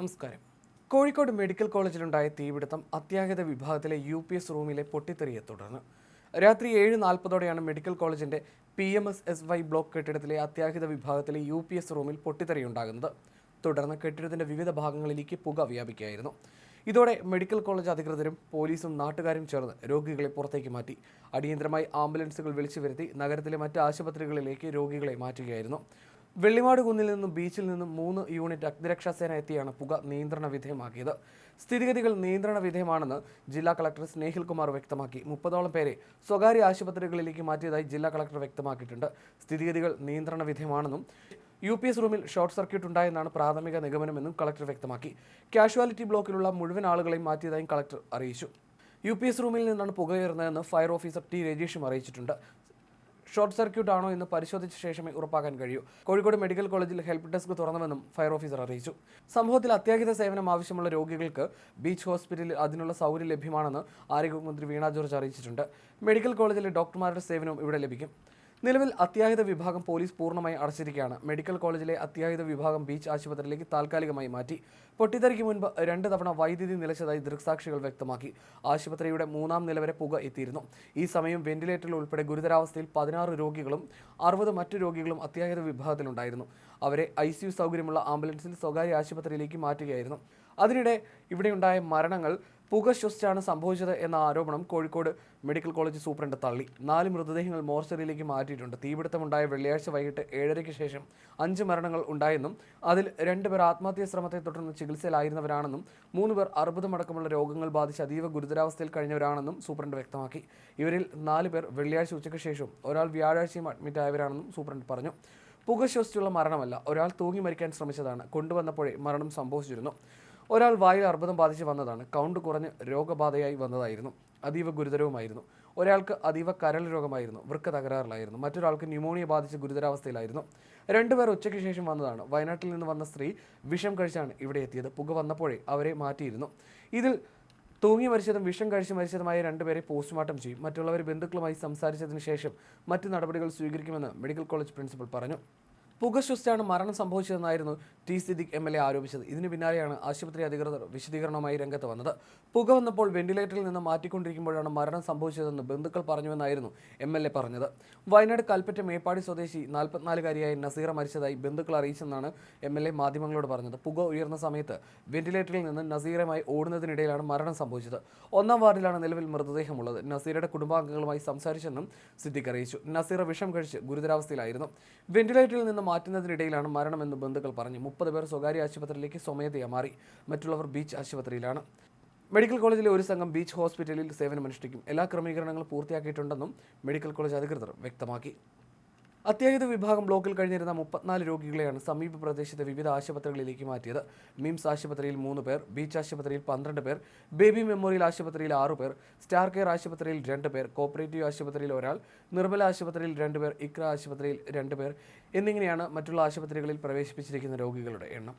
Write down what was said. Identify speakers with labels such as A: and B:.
A: നമസ്കാരം. കോഴിക്കോട് മെഡിക്കൽ കോളേജിലുണ്ടായ തീപിടുത്തം അത്യാഹിത വിഭാഗത്തിലെ യു പി എസ് റൂമിലെ പൊട്ടിത്തെറിയെ തുടർന്ന്. രാത്രി ഏഴ് നാൽപ്പതോടെയാണ് മെഡിക്കൽ കോളേജിന്റെ P M S S Y block കെട്ടിടത്തിലെ അത്യാഹിത വിഭാഗത്തിലെ യു പി എസ് റൂമിൽ പൊട്ടിത്തെറിയുണ്ടാകുന്നത്. തുടർന്ന് കെട്ടിടത്തിന്റെ വിവിധ ഭാഗങ്ങളിലേക്ക് പുക വ്യാപിക്കുകയായിരുന്നു. ഇതോടെ മെഡിക്കൽ കോളേജ് അധികൃതരും പോലീസും നാട്ടുകാരും ചേർന്ന് രോഗികളെ പുറത്തേക്ക് മാറ്റി. അടിയന്തരമായി ആംബുലൻസുകൾ വിളിച്ചു വരുത്തി നഗരത്തിലെ മറ്റ് ആശുപത്രികളിലേക്ക് രോഗികളെ മാറ്റുകയായിരുന്നു. വെള്ളിമാട് കുന്നിൽ നിന്നും ബീച്ചിൽ നിന്നും മൂന്ന് യൂണിറ്റ് അഗ്നിരക്ഷാസേന എത്തിയാണ് പുക നിയന്ത്രണ വിധേയമാക്കിയത്. സ്ഥിതിഗതികൾ നിയന്ത്രണ വിധേയമാണെന്ന് ജില്ലാ കളക്ടർ സ്നേഹിൽ കുമാർ വ്യക്തമാക്കി. മുപ്പതോളം പേരെ സ്വകാര്യ ആശുപത്രികളിലേക്ക് മാറ്റിയതായി ജില്ലാ കളക്ടർ വ്യക്തമാക്കിയിട്ടുണ്ട്. സ്ഥിതിഗതികൾ നിയന്ത്രണ വിധേയമാണെന്നും യു പി എസ് റൂമിൽ ഷോർട്ട് സർക്യൂട്ട് ഉണ്ടായെന്നാണ് പ്രാഥമിക നിഗമനമെന്നും കളക്ടർ വ്യക്തമാക്കി. കാഷ്വാലിറ്റി ബ്ലോക്കിലുള്ള മുഴുവൻ ആളുകളെയും മാറ്റിയതായും കളക്ടർ അറിയിച്ചു. യു പി എസ് റൂമിൽ നിന്നാണ് പുകയുയർന്നതെന്ന് ഫയർ ഓഫീസർ ടി രജീഷും അറിയിച്ചിട്ടുണ്ട്. ഷോർട്ട് സർക്യൂട്ട് ആണോ എന്ന് പരിശോധിച്ച ശേഷമേ ഉറപ്പാക്കാൻ കഴിയൂ. കോഴിക്കോട് മെഡിക്കൽ കോളേജിൽ ഹെൽപ്പ് ഡെസ്ക് തുറന്നുവെന്നും ഫയർ ഓഫീസർ അറിയിച്ചു. സംഭവത്തിൽ അത്യാഹിത സേവനം ആവശ്യമുള്ള രോഗികൾക്ക് ബീച്ച് ഹോസ്പിറ്റലിൽ അതിനുള്ള സൗകര്യം ലഭ്യമാണെന്ന് ആരോഗ്യമന്ത്രി വീണ ജോർജ് അറിയിച്ചിട്ടുണ്ട്. മെഡിക്കൽ കോളേജിലെ ഡോക്ടർമാരുടെ സേവനവും ഇവിടെ ലഭിക്കും. നിലവിൽ അത്യാഹിത വിഭാഗം പോലീസ് പൂർണമായി അടച്ചിരിക്കുകയാണ്. മെഡിക്കൽ കോളേജിലെ അത്യാഹിത വിഭാഗം ബീച്ച് ആശുപത്രിയിലേക്ക് താൽക്കാലികമായി മാറ്റി. പൊട്ടിത്തെറിക്ക് മുൻപ് രണ്ട് തവണ വൈദ്യുതി നിലച്ചതായി ദൃക്സാക്ഷികൾ വ്യക്തമാക്കി. ആശുപത്രിയുടെ മൂന്നാം നില വരെ പുക എത്തിയിരുന്നു. ഈ സമയം വെന്റിലേറ്ററിൽ ഉൾപ്പെടെ ഗുരുതരാവസ്ഥയിൽ പതിനാറ് രോഗികളും അറുപത് മറ്റു രോഗികളും അത്യാഹിത വിഭാഗത്തിലുണ്ടായിരുന്നു. അവരെ ഐ സൗകര്യമുള്ള ആംബുലൻസിൽ സ്വകാര്യ ആശുപത്രിയിലേക്ക് മാറ്റുകയായിരുന്നു. അതിനിടെ ഇവിടെയുണ്ടായ മരണങ്ങൾ പുക ശ്വസിച്ചാണ് സംഭവിച്ചത് എന്ന ആരോപണം കോഴിക്കോട് മെഡിക്കൽ കോളേജ് സൂപ്രണ്ട് തള്ളി. നാല് മൃതദേഹങ്ങൾ മോർച്ചറിയിലേക്ക് മാറ്റിയിട്ടുണ്ട്. തീപിടുത്തമുണ്ടായ വെള്ളിയാഴ്ച വൈകിട്ട് ഏഴരയ്ക്ക് ശേഷം അഞ്ച് മരണങ്ങൾ ഉണ്ടായെന്നും അതിൽ രണ്ടുപേർ ആത്മഹത്യാ ശ്രമത്തെ തുടർന്ന് ചികിത്സയിലായിരുന്നവരാണെന്നും മൂന്ന് പേർ അർബുദമടക്കമുള്ള രോഗങ്ങൾ ബാധിച്ച് അതീവ ഗുരുതരാവസ്ഥയിൽ കഴിഞ്ഞവരാണെന്നും സൂപ്രണ്ട് വ്യക്തമാക്കി. ഇവരിൽ നാല് പേർ വെള്ളിയാഴ്ച ഉച്ചയ്ക്ക് ശേഷവും ഒരാൾ വ്യാഴാഴ്ചയും അഡ്മിറ്റ് ആയവരാണെന്നും സൂപ്രണ്ട് പറഞ്ഞു. പുക ശ്വസിച്ചുള്ള മരണമല്ല ഒരാൾ തൂങ്ങി മരിക്കാൻ ശ്രമിച്ചതാണ്. കൊണ്ടുവന്നപ്പോഴേ മരണം സംഭവിച്ചിരുന്നു. ഒരാൾ വായിൽ അർബുദം ബാധിച്ച് വന്നതാണ്. കൗണ്ട് കുറഞ്ഞ് രോഗബാധയായി വന്നതായിരുന്നു. അതീവ ഗുരുതരവുമായിരുന്നു. ഒരാൾക്ക് അതീവ കരൾ രോഗമായിരുന്നു. വൃക്ക തകരാറിലായിരുന്നു. മറ്റൊരാൾക്ക് ന്യൂമോണിയ ബാധിച്ച് ഗുരുതരാവസ്ഥയിലായിരുന്നു. രണ്ടുപേർ ഉച്ചയ്ക്ക് ശേഷം വന്നതാണ്. വയനാട്ടിൽ നിന്ന് വന്ന സ്ത്രീ വിഷം കഴിച്ചാണ് ഇവിടെ എത്തിയത്. പുക വന്നപ്പോഴേ അവരെ മാറ്റിയിരുന്നു. ഇതിൽ തൂങ്ങി മരിച്ചതും വിഷം കഴിച്ച് മരിച്ചതുമായ രണ്ടുപേരെ പോസ്റ്റ്മോർട്ടം ചെയ്യും. മറ്റുള്ളവർ ബന്ധുക്കളുമായി സംസാരിച്ചതിന് ശേഷം മറ്റ് നടപടികൾ സ്വീകരിക്കുമെന്ന് മെഡിക്കൽ കോളേജ് പ്രിൻസിപ്പൽ പറഞ്ഞു. പുക ശ്വസിച്ചാണ് മരണം സംഭവിച്ചതെന്നായിരുന്നു T Siddique M L A ആരോപിച്ചത്. ഇതിന് പിന്നാലെയാണ് ആശുപത്രി അധികൃതർ വിശദീകരണവുമായി രംഗത്ത് വന്നത്. പുക വന്നപ്പോൾ വെന്റിലേറ്ററിൽ നിന്ന് മാറ്റിക്കൊണ്ടിരിക്കുമ്പോഴാണ് മരണം സംഭവിച്ചതെന്ന് ബന്ധുക്കൾ പറഞ്ഞുവെന്നായിരുന്നു എം എൽ എ പറഞ്ഞത്. വയനാട് കൽപ്പറ്റ മേപ്പാടി സ്വദേശി നാൽപ്പത്തിനാലുകാരിയായ നസീറ മരിച്ചതായി ബന്ധുക്കൾ അറിയിച്ചെന്നാണ് എം എൽ എ മാധ്യമങ്ങളോട് പറഞ്ഞത്. പുക ഉയർന്ന സമയത്ത് വെന്റിലേറ്ററിൽ നിന്ന് നസീറുമായി ഓടുന്നതിനിടയിലാണ് മരണം സംഭവിച്ചത്. ഒന്നാം വാർഡിലാണ് നിലവിൽ മൃതദേഹമുള്ളത്. നസീറയുടെ കുടുംബാംഗങ്ങളുമായി സംസാരിച്ചെന്നും സിദ്ദിഖ് അറിയിച്ചു. നസീറ വിഷം കഴിച്ച് ഗുരുതരാവസ്ഥയിലായിരുന്നു. വെന്റിലേറ്ററിൽ നിന്ന് മാറ്റുന്നതിനിടയിലാണ് മരണമെന്ന് ബന്ധുക്കൾ പറഞ്ഞു. മുപ്പത് പേർ സ്വകാര്യ ആശുപത്രിയിലേക്ക് സ്വമേധയാ മാറി. മറ്റുള്ളവർ ബീച്ച് ആശുപത്രിയിലാണ്. മെഡിക്കൽ കോളേജിലെ ഒരു സംഘം ബീച്ച് ഹോസ്പിറ്റലിൽ സേവനമനുഷ്ഠിക്കും. എല്ലാ ക്രമീകരണങ്ങളും പൂർത്തിയാക്കിയിട്ടുണ്ടെന്നും മെഡിക്കൽ കോളേജ് അധികൃതർ വ്യക്തമാക്കി. അത്യാഹിത വിഭാഗം ബ്ലോക്കിൽ കഴിഞ്ഞിരുന്ന മുപ്പത്തിനാല് രോഗികളെയാണ് സമീപ പ്രദേശത്തെ വിവിധ ആശുപത്രികളിലേക്ക് മാറ്റിയത്. മിംസ് ആശുപത്രിയിൽ മൂന്ന് പേർ ബീച്ച് ആശുപത്രിയിൽ പന്ത്രണ്ട് പേർ ബേബി മെമ്മോറിയൽ ആശുപത്രിയിൽ ആറു പേർ സ്റ്റാർ കെയർ ആശുപത്രിയിൽ രണ്ട് പേർ കോപ്പറേറ്റീവ് ആശുപത്രിയിൽ ഒരാൾ നിർമ്മല ആശുപത്രിയിൽ രണ്ട് പേർ ഇക്ര ആശുപത്രിയിൽ രണ്ട് പേർ എന്നിങ്ങനെയാണ് മറ്റുള്ള ആശുപത്രികളിൽ പ്രവേശിപ്പിച്ചിരിക്കുന്ന രോഗികളുടെ എണ്ണം.